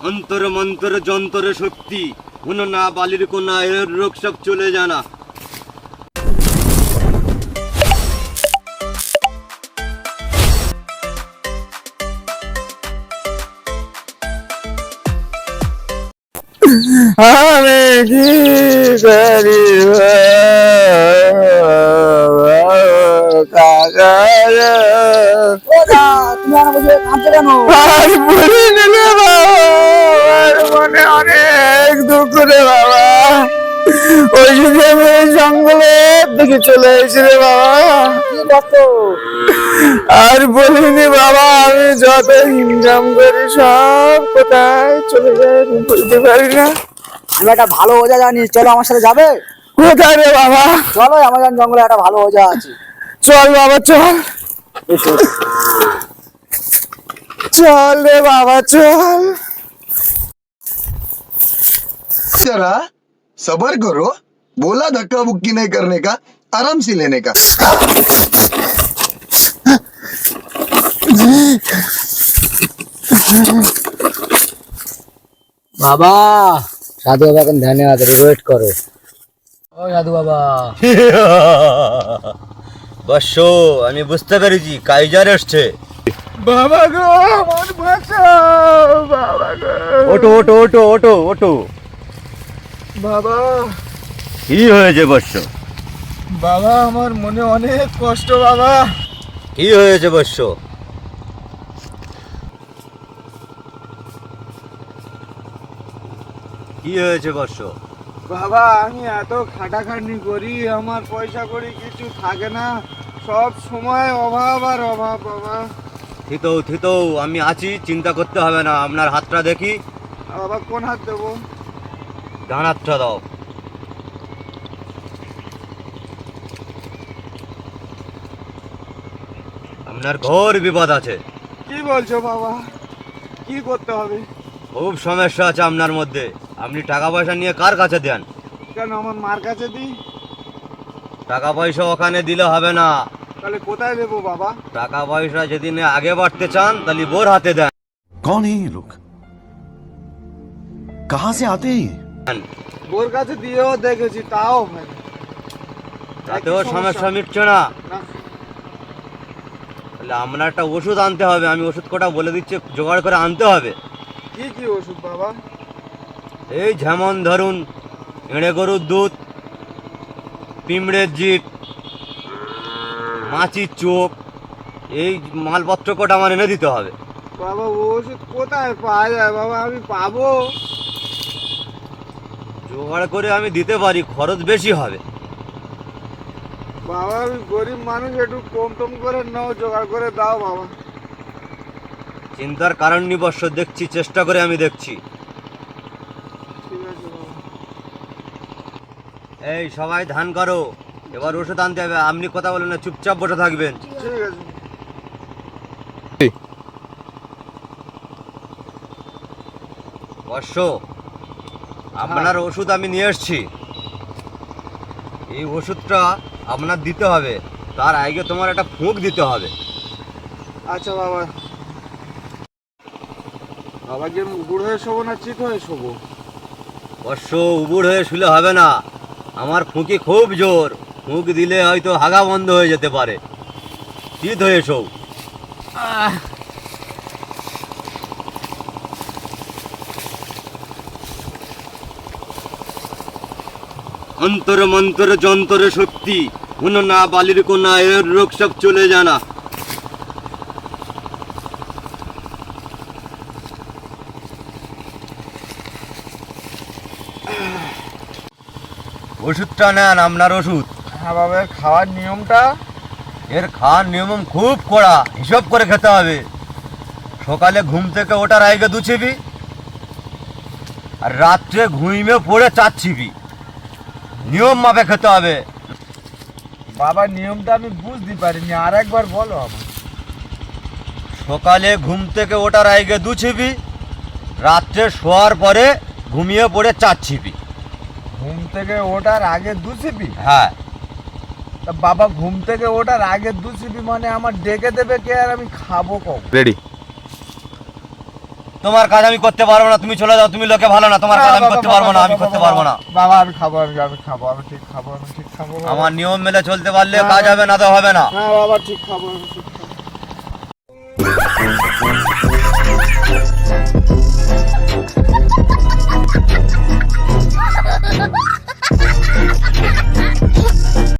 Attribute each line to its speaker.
Speaker 1: অন্তর মন্তর যন্তর শক্তি। হুন না বালির কোনা এর রোগ সব চলে জানা
Speaker 2: আমি কি করি কাকা
Speaker 3: তুমি কাঁদছো কেন?
Speaker 2: আর বলি নিলে ওই যুগে আমি এই জঙ্গলের চলে এসেছি রে বাবা। আর বলিনি বাবা আমি যত ইনকাম করি সব কোথায় চলে যায় বলতে পারি না।
Speaker 3: আমি একটা ভালো ওজা জানি চলো আমার সাথে যাবে?
Speaker 2: কোথায় রে বাবা?
Speaker 3: চলো আমাজন জঙ্গলে একটা ভালো ওজা আছে।
Speaker 2: চল বাবা চল। চল রে বাবা চল।
Speaker 4: जरा सबर करो बोला धक्का बुक्की नहीं करने का आराम से लेने का
Speaker 3: বাবা সাধু বাবা এখন ধ্যানে আছে ওয়েট করো ও সাধু বাবা
Speaker 1: বর্ষ আমি বুঝতে পেরেছি কাইজার এসছে
Speaker 2: বাবা গো আমার বাঁচাও বাবা গো
Speaker 1: ওটো ওটো ওটো ওটো ওটো
Speaker 2: বাবা।
Speaker 1: কি হয়েছে বর্ষ
Speaker 2: বাবা আমার মনে অনেক কষ্ট বাবা।
Speaker 1: কি হয়েছে বর্ষ কি হয়েছে বর্ষ
Speaker 2: বাবা আমি এত খাটাখাটনি করি আমার পয়সা করি কিছু থাকে না। সব সময় অভাব আর অভাব বাবা।
Speaker 1: থিতৌ থিতৌ আমি আছি চিন্তা করতে হবে না। আপনার হাতটা দেখি।
Speaker 2: বাবা কোন হাত দেবো?
Speaker 1: ডান হাতটা দাও আপনার ঘোর বিপদ আছে
Speaker 2: কি বলছো বাবা কি করতে হবে
Speaker 1: খুব সমস্যা আছে আপনার মধ্যে আপনি টাকা পয়সা নিয়ে কার কাছে দেন
Speaker 2: কেন আমার মার কাছে দিই
Speaker 1: টাকা পয়সা ওখানে দিলে হবে না
Speaker 2: তাহলে কোথায় দেবো বাবা
Speaker 1: টাকা পয়সা যেদিন আগে বাড়তে চান তাহলে বোর হাতে দেন
Speaker 5: कौन है ये लोग कहां से आते हैं ये?
Speaker 2: বোর কাছে দিয়েও দেখেছি তাও হয়।
Speaker 1: তাতেও সমস্যা মিটছে না। তাহলে আপনার একটা ওষুধ আনতে হবে আমি ওষুধ কটা বলে দিচ্ছি জোগাড় করে আনতে হবে।
Speaker 2: কি কি ওষুধ বাবা?
Speaker 1: এই যেমন ধরুন এঁড়ে গরুর দুধ পিঁমড়ের জিট মাছির চোখ এই মালপত্র কটা আমার এনে দিতে হবে।
Speaker 2: বাবা ওষুধ কোথায় পাওয়া যায়? বাবা আমি পাবো।
Speaker 1: জোগাড় করে আমি দিতে পারি খরচ বেশি হবে।
Speaker 2: বাবা আমি গরিব মানুষ একটু কম টম করে নাও জোগাড় করে দাও বাবা।
Speaker 1: চিন্তার কারণ নিবর্ষ দেখছি চেষ্টা করে আমি দেখছি। এই সবাই ধান করো। এবার ওষুধ আনতে হবে আপনি কথা বলেন না চুপচাপ বসে থাকবেন।
Speaker 2: ঠিক আছে।
Speaker 1: বর্ষ আপনার ওষুধ আমি নিয়ে এসেছি। এই ওষুধটা আপনার দিতে হবে। তার আগে তোমার একটা ফুঁক দিতে হবে।
Speaker 2: আচ্ছা বাবা। বাবা যে উবুড় হয়ে শোবো না চিত হয়ে শোবো?
Speaker 1: বর্ষ উবুড় হয়ে শুলে হবে না। আমার ফুঁকি খুব জোর। ফুঁক দিলে হয়তো হাগা বন্ধ হয়ে যেতে পারে। চিত হয়ে শোও। অন্তর মন্তর যন্তর শক্তি হুন না বালির কোনা এর রোগ সব চলে জানা। ওষুধটা নেন আপনার ওষুধ।
Speaker 2: হ্যাঁ বাবা এর খাওয়ার নিয়মটা?
Speaker 1: এর খাওয়ার নিয়ম খুব কড়া হিসাব করে খেতে হবে। সকালে ঘুম থেকে ওঠার আগে দু ছিপি আর রাত্রে ঘুমিয়ে পড়ে চার ছিপি। নিয়ম মাপে খেতে হবে।
Speaker 2: বাবা নিয়মটা আমি বুঝতে পারিনি। আর একবার বলো আমার
Speaker 1: সকালে ঘুম থেকে ওঠার আগে দু ছিপি রাত্রে শোয়ার পরে ঘুমিয়ে পড়ে চার ছিপি।
Speaker 2: ঘুম থেকে ওঠার আগে দু সিপি
Speaker 1: হ্যাঁ।
Speaker 2: তা বাবা ঘুম থেকে ওঠার আগে দু সিপি মানে আমার ডেকে দেবে কে আর আমি খাব কম কখন
Speaker 1: তোমার কাজ আমি করতে পারব না তুমি চলে যাও তুমি লোকে ভালো না তোমার কাজ আমি করতে পারব না আমি করতে পারব না।
Speaker 2: বাবা আমি খাব আমি আমি খাব আমি ঠিক খাব আমি ঠিক খাব
Speaker 1: আমার নিয়ম মেলে চলতে পারলে কাজ হবে না তো হবে না।
Speaker 2: হ্যাঁ বাবা ঠিক খাব আমি ঠিক খাব।